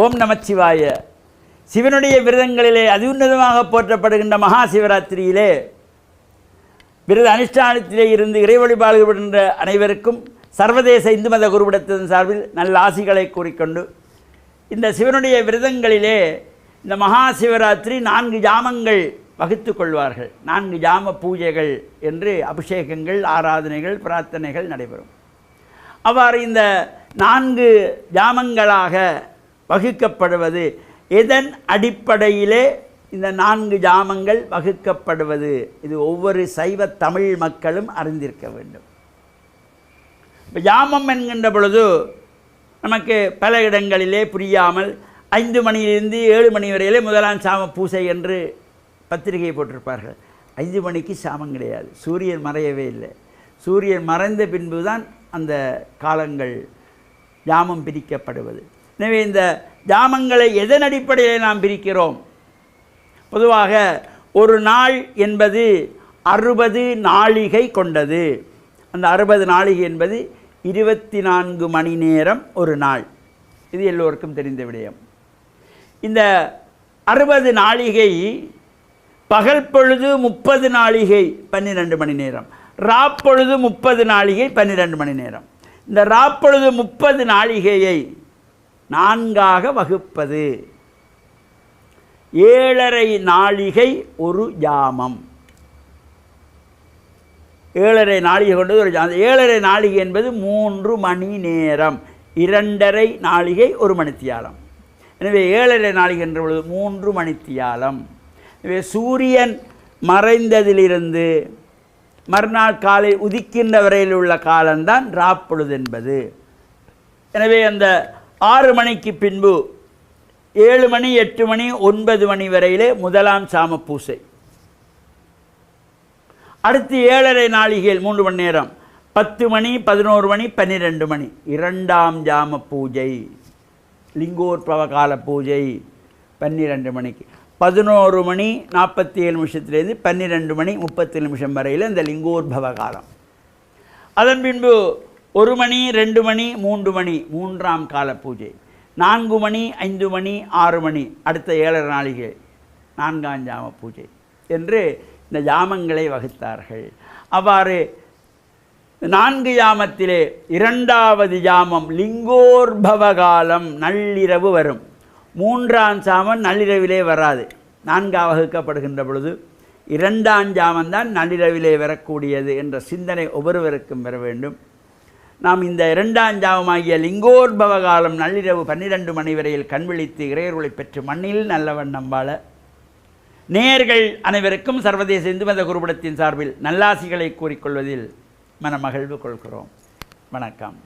ஓம் நமச்சிவாய. சிவனுடைய விரதங்களிலே அதியுன்னதமாக போற்றப்படுகின்ற மகா சிவராத்திரியிலே விரத அனுஷ்டானத்திலே இருந்து இறை வழிபாடுகின்ற அனைவருக்கும் சர்வதேச இந்து மத குருவிடத்தின் சார்பில் நல்ல ஆசிகளை கூறிக்கொண்டு இந்த சிவனுடைய விரதங்களிலே இந்த மகா சிவராத்திரி நான்கு ஜாமங்கள் வகுத்து கொள்வார்கள். நான்கு ஜாம பூஜைகள் என்று அபிஷேகங்கள் ஆராதனைகள் பிரார்த்தனைகள் நடைபெறும். அவ்வாறு இந்த நான்கு ஜாமங்களாக வகுக்கப்படுவது. எதன் அடிப்படையிலே இந்த நான்கு ஜாமங்கள் வகுக்கப்படுவது? இது ஒவ்வொரு சைவ தமிழ் மக்களும் அறிந்திருக்க வேண்டும். இப்போ ஜாமம் என்கின்ற பொழுது நமக்கு பல இடங்களிலே புரியாமல் ஐந்து மணியிலிருந்து ஏழு மணி வரையிலே முதலாம் சாம பூசை என்று பத்திரிகை போட்டிருப்பார்கள். ஐந்து மணிக்கு சாமம் கிடையாது. சூரியன் மறையவே இல்லை. சூரியன் மறைந்த பின்பு தான் அந்த காலங்கள் ஜாமம் பிரிக்கப்படுவது. எனவே இந்த ஜாமங்களை எதன் அடிப்படையில் நாம் பிரிக்கிறோம்? பொதுவாக ஒரு நாள் என்பது அறுபது நாழிகை கொண்டது. அந்த அறுபது நாழிகை என்பது இருபத்தி நான்கு மணி நேரம் ஒரு நாள். இது எல்லோருக்கும் தெரிந்த விடயம். இந்த அறுபது நாழிகை பகல் பொழுது முப்பது நாழிகை பன்னிரெண்டு மணி நேரம். ராப்பொழுது முப்பது நாழிகை பன்னிரெண்டு மணி நேரம். இந்த ராப்பொழுது முப்பது நாழிகையை நான்காக வகுப்பது. ஏழரை நாழிகை ஒரு ஜாமம். ஏழரை நாழிகை கொண்டது ஒரு ஜாமம். ஏழரை நாழிகை என்பது மூன்று மணி நேரம். இரண்டரை நாழிகை ஒரு மணித்தியாலம். எனவே ஏழரை நாழிகை என்ற பொழுது மூன்று மணித்தியாலம். எனவே சூரியன் மறைந்ததிலிருந்து மறுநாள் காலை உதிக்கின்ற வரையில் உள்ள காலம்தான் ராப்பொழுது என்பது. எனவே அந்த ஆறு மணிக்கு பின்பு ஏழு மணி எட்டு மணி ஒன்பது மணி வரையிலே முதலாம் சாம பூசை. அடுத்து ஏழரை நாளிகையில் மூன்று மணி நேரம் பத்து மணி பதினோரு மணி பன்னிரெண்டு மணி. இரண்டாம் ஜாம பூஜை. லிங்கோற்பவ கால பூஜை பன்னிரெண்டு மணிக்கு. பதினோரு மணி நாற்பத்தி ஏழு நிமிஷத்துலேருந்து பன்னிரெண்டு மணி முப்பத்தி நிமிஷம் வரையில் இந்த லிங்கோர் காலம். அதன் பின்பு ஒரு மணி ரெண்டு மணி மூன்று மணி மூன்றாம் கால பூஜை. நான்கு மணி ஐந்து மணி ஆறு மணி அடுத்த ஏழரை நாளிகை நான்காம் ஜாம பூஜை என்று இந்த ஜாமங்களை வகுத்தார்கள். அவ்வாறு நான்கு யாமத்திலே இரண்டாவது ஜாமம் லிங்கோர்பவ காலம் நள்ளிரவு வரும். மூன்றாம் சாமம் நள்ளிரவிலே வராது. நான்காக வகுக்கப்படுகின்ற பொழுது இரண்டாம் ஜாமந்தான் நள்ளிரவிலே வரக்கூடியது என்ற சிந்தனை ஒவ்வொருவருக்கும் பெற வேண்டும். நாம் இந்த இரண்டாம் ஜாமமாகிய லிங்கோர்பவ காலம் நள்ளிரவு பன்னிரண்டு மணி வரையில் கண் விழித்து இறையர்களை பெற்று மண்ணில் நல்லவண்ணம் வாழ நேயர்கள் அனைவருக்கும் சர்வதேச இந்து மத குருபடத்தின் சார்பில் நல்லாசிகளை கூறிக்கொள்வதில் மனமகிழ்வு கொள்கிறோம். வணக்கம்.